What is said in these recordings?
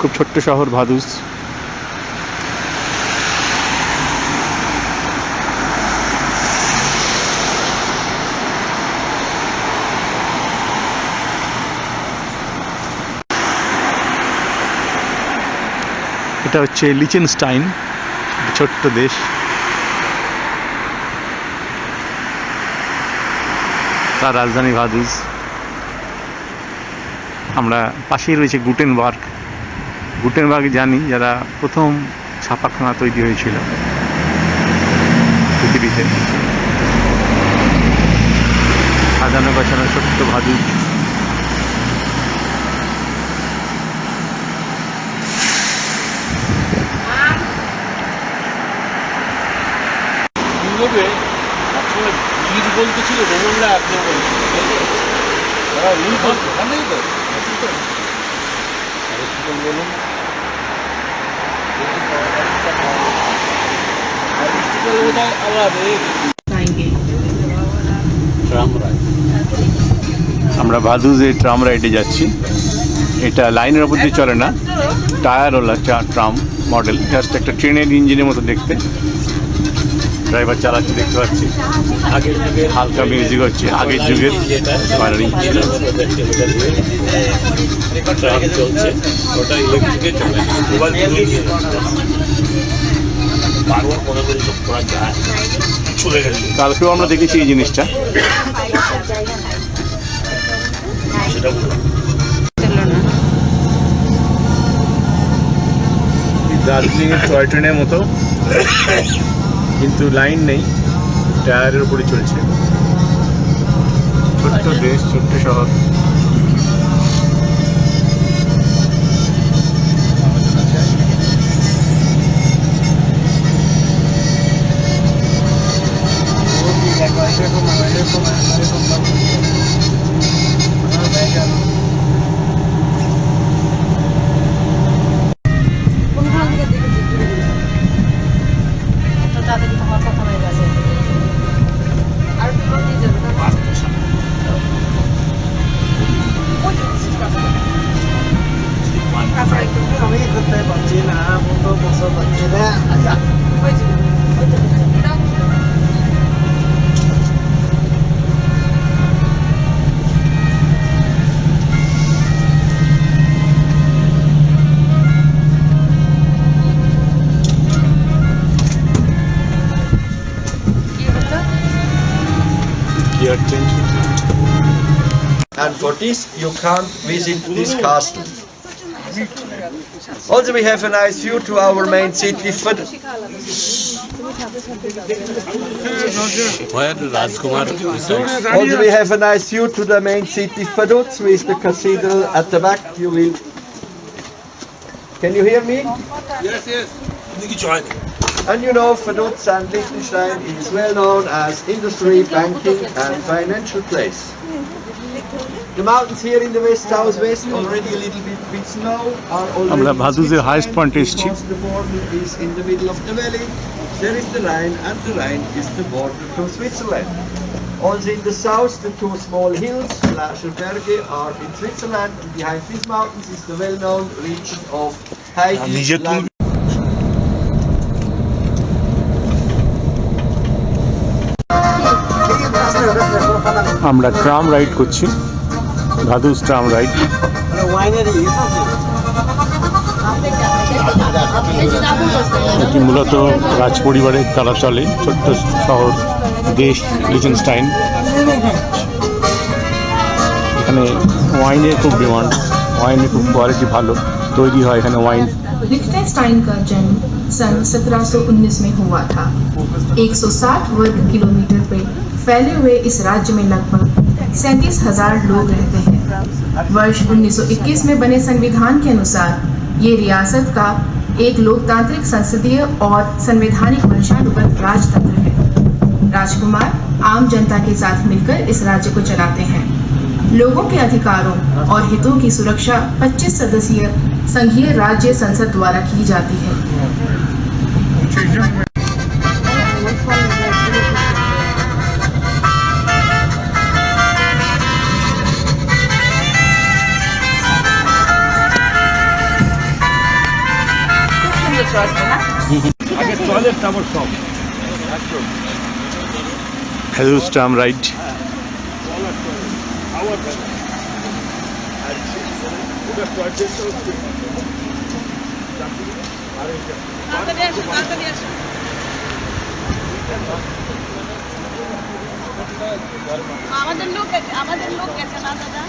খুব ছোট্ট শহর ভাদুস। এটা হচ্ছে লিচেনস্টাইন ছোট্ট দেশ। তার রাজধানী ভাদুস। আমরা পাশেই রয়েছে গুটেনবার্গ। গুটেনবার্গ জানি, যারা প্রথম ছাপাখানা তৈরি হয়েছিল পৃথিবীতে। সাজানো গোছানো ছোট্ট ভাদুস ইউরোপে ছিল রোমানরা কি করে বলুন। আমরা ভাদু যে ট্রাম রাইডে যাচ্ছি, এটা লাইনের ওপর দিয়ে চলে না, টায়ারওয়ালা ট্রাম মডেল জাস্ট একটা ট্রেনের ইঞ্জিনের মতো দেখতে। ড্রাইভার চালাচ্ছে, দেখতে পাচ্ছি। আগে হালকা মিউজিক হচ্ছে, আগের যুগের চলছে মোবাইল দিয়ে নিয়ে বারবার মনে করি সব করা যায় চলে গেছে কালকেও আমরা দেখেছি এই জিনিসটা। সেটা বললাম দার্জিলিংয়ের টয় ট্রেনের মতো কিন্তু লাইন নেই টায়ারের উপরে চলছে। ছোট্ট দেশ ছোট্ট শহর। এরকম এরকম এরকম আমি করতে পারছি না বন্ধু বসে পারছি না your attention. And for this, you can't visit this castle. Also, we have a nice view to our main city, Fed. Also, we have a nice view to the main city, Faduz, with the cathedral at the back. You will. Can you hear me? Yes, yes. And you know, Verdutz Liechtenstein is well known as industry, banking and financial place. The mountains here in the west, southwest, already a little bit with snow, are already in the highest point is the border is in the middle of the valley. There is the Rhine and the Rhine is the border to Switzerland. Also in the south, the two small hills, Flascher Berge, are in Switzerland. And behind these mountains is the well-known region of Heidi, আমরা tram ride করছি ভাদুস tram ride এটি মূলত রাজ পরিবারের দ্বারা চলে ছোট্ট শহর দেশ লিচেনস্টাইন এখানে ওয়াইনের খুব ডিমান্ড ওয়াইনের খুব কোয়ালিটি ভালো তৈরি হয় এখানে ওয়াইন लिechtenstein का जन्म सन 1719 में हुआ था 160 वर्ग किलोमीटर पे फैले हुए इस राज्य में लगभग सैंतीस हज़ार लोग रहते हैं। वर्ष 1921 में बने संविधान के अनुसार ये रियासत का एक लोकतांत्रिक, संसदीय और संवैधानिक वंशानुगत राजतंत्र है। राजकुमार आम जनता के साथ मिलकर इस राज्य को चलाते हैं। लोगों के अधिकारों और हितों की सुरक्षा 25 सदस्यीय संघीय राज्य संसद द्वारा की जाती है। কিছু আসবে না। আগে টয়লেট তারপর সব। আসো তাড়াতাড়ি আসো আমাদের লোক আমাদের লোক গেছে না দাদা?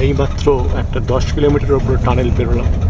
এইমাত্র একটা দশ কিলোমিটার উপরে টানেল পেরোলাম